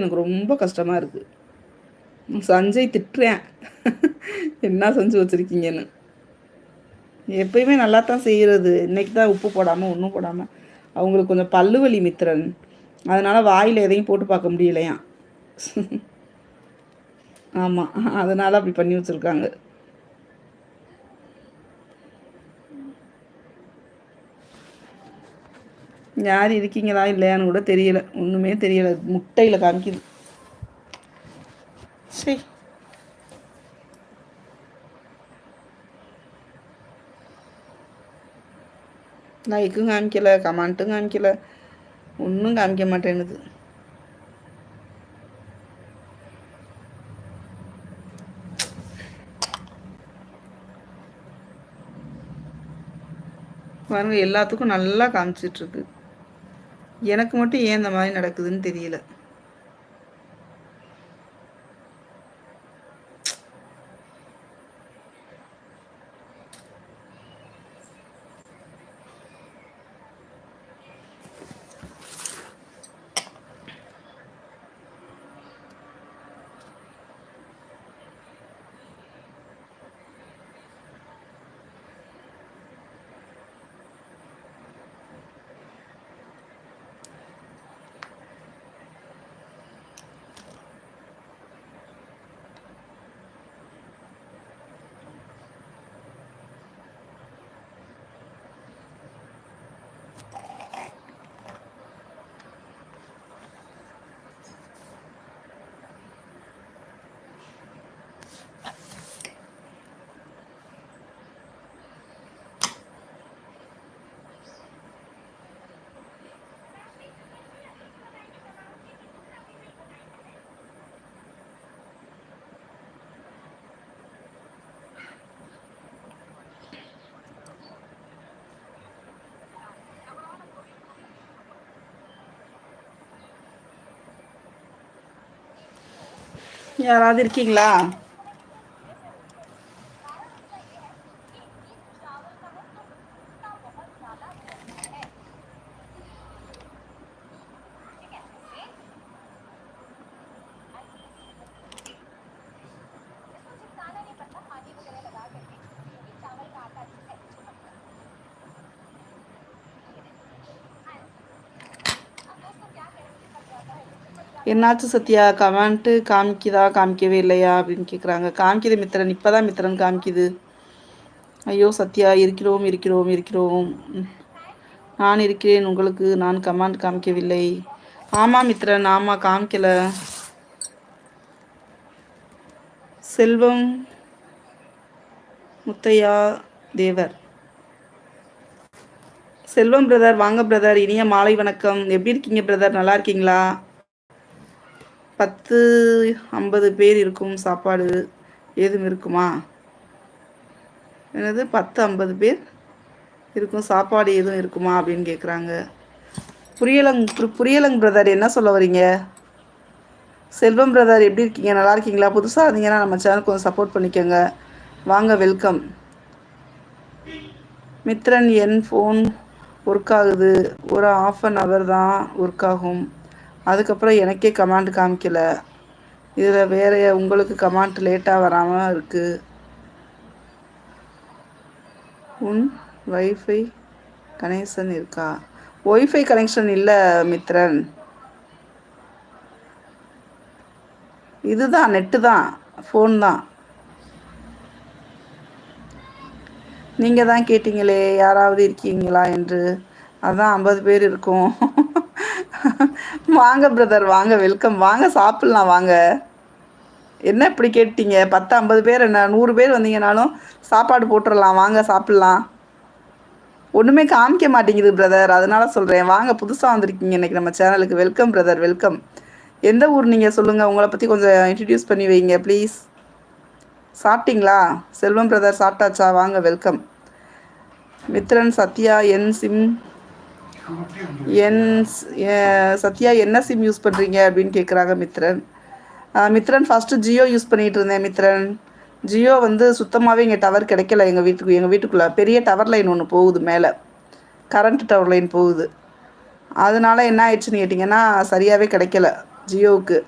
எனக்கு ரொம்ப கஷ்டமாக இருக்குது சஞ்சய் திட்டுறேன். என்ன செஞ்சு வச்சுருக்கீங்கன்னு. எப்பயுமே நல்லா தான் செய்கிறது இன்றைக்கி தான் உப்பு போடாமல் ஒன்றும் போடாமல் அவங்களுக்கு கொஞ்சம் பல்லுவலி மித்திரன். அதனால் வாயில் எதையும் போட்டு பார்க்க முடியலையா ஆமாம் அதனால் அப்படி பண்ணி வச்சுருக்காங்க. யார் இருக்கீங்களா இல்லையான்னு கூட தெரியல. ஒன்றுமே தெரியல. முட்டையில் காமிக்குது. சரி லைக்கும் காமிக்கல கமெண்ட்டும் காமிக்கல. ஒன்றும் காமிக்க மாட்டேனுது பாருங்க எல்லாத்துக்கும் நல்லா காமிச்சிட்ருக்கு எனக்கு மட்டும் ஏன் இந்த மாதிரி நடக்குதுன்னு தெரியல. யாராவது இருக்கீங்களா? என்னாச்சு சத்யா? கமெண்ட்டு காமிக்குதா? காமிக்கவே இல்லையா? அப்படின்னு கேட்குறாங்க காமிக்குது மித்திரன். இப்போ தான் மித்திரன் காமிக்குது. ஐயோ சத்யா இருக்கிறோம் இருக்கிறோம் இருக்கிறோம். நான் இருக்கிறேன் உங்களுக்கு. நான் கமெண்ட் காமிக்கவில்லை. ஆமாம் மித்திரன். ஆமாம் காமிக்கல. செல்வம் முத்தையா தேவர். செல்வம் பிரதர் வாங்க பிரதர் இனிய மாலை வணக்கம். எப்படி இருக்கீங்க பிரதர் நல்லா இருக்கீங்களா? பத்து ஐம்பது பேர் இருக்கும் சாப்பாடு எதுவும் இருக்குமா? என்னது? பத்து ஐம்பது பேர் இருக்கும் சாப்பாடு எதுவும் இருக்குமா அப்படின்னு கேட்குறாங்க புரியலங் புரியலங் பிரதர் என்ன சொல்ல வரீங்க செல்வம் பிரதர் எப்படி இருக்கீங்க? நல்லா இருக்கீங்களா? புதுசாக இருந்தீங்கன்னா நம்ம சேனல் கொஞ்சம் சப்போர்ட் பண்ணிக்கோங்க. வாங்க வெல்கம் மித்ரன் என் ஃபோன் ஒர்க் ஆகுது. ஒரு ஆஃப் அன் ஹவர் தான் ஒர்க் ஆகும். அதுக்கப்புறம் எனக்கே கமாண்ட் காமிக்கல. இதில் வேறு உங்களுக்கு கமாண்ட் லேட்டாக வராமல் இருக்குது உன் வைஃபை கனெக்ஷன் இருக்கா? ஒய்ஃபை கனெக்ஷன் இல்லை மித்ரன். இதுதான் நெட்டு தான் ஃபோன் தான். நீங்கள் தான் கேட்டிங்களே யாராவது இருக்கீங்களா என்று? அதான் ஐம்பது பேர் இருக்கும். வாங்க பிரதர் வாங்க வெல்கம் வாங்க சாப்பிட்லாம் வாங்க. என்ன இப்படி கேட்டீங்க? பத்து ஐம்பது பேர் என்ன? நூறு பேர் வந்தீங்கனாலும் சாப்பாடு போட்டுடலாம் வாங்க சாப்பிட்லாம். ஒன்றுமே காமிக்க மாட்டேங்குது பிரதர் அதனால சொல்கிறேன் வாங்க புதுசாக வந்திருக்கீங்க இன்றைக்கி நம்ம சேனலுக்கு. வெல்கம் பிரதர் வெல்கம் எந்த ஊர் நீங்கள் சொல்லுங்கள் உங்களை பற்றி கொஞ்சம் இன்ட்ரடியூஸ் பண்ணி வைங்க ப்ளீஸ் சாப்பிட்டீங்களா? செல்வம் பிரதர் சாப்பிட்டாச்சா? வாங்க வெல்கம் மித்ரன் சத்யா என் சிம். என் சத்யா என்ன சிம் யூஸ் பண்ணுறீங்க அப்படின்னு கேட்குறாங்க மித்ரன். மித்ரன் ஃபஸ்ட்டு ஜியோ யூஸ் பண்ணிகிட்டு இருந்தேன் மித்ரன். ஜியோ வந்து சுத்தமாகவே இங்கே டவர் கிடைக்கல எங்கள் வீட்டுக்கு எங்கள் வீட்டுக்குள்ளே. பெரிய டவர் லைன் ஒன்று போகுது மேலே. கரண்ட் டவர் லைன் போகுது. அதனால என்ன ஆயிடுச்சுன்னு கேட்டிங்கன்னா சரியாகவே கிடைக்கல ஜியோவுக்கு.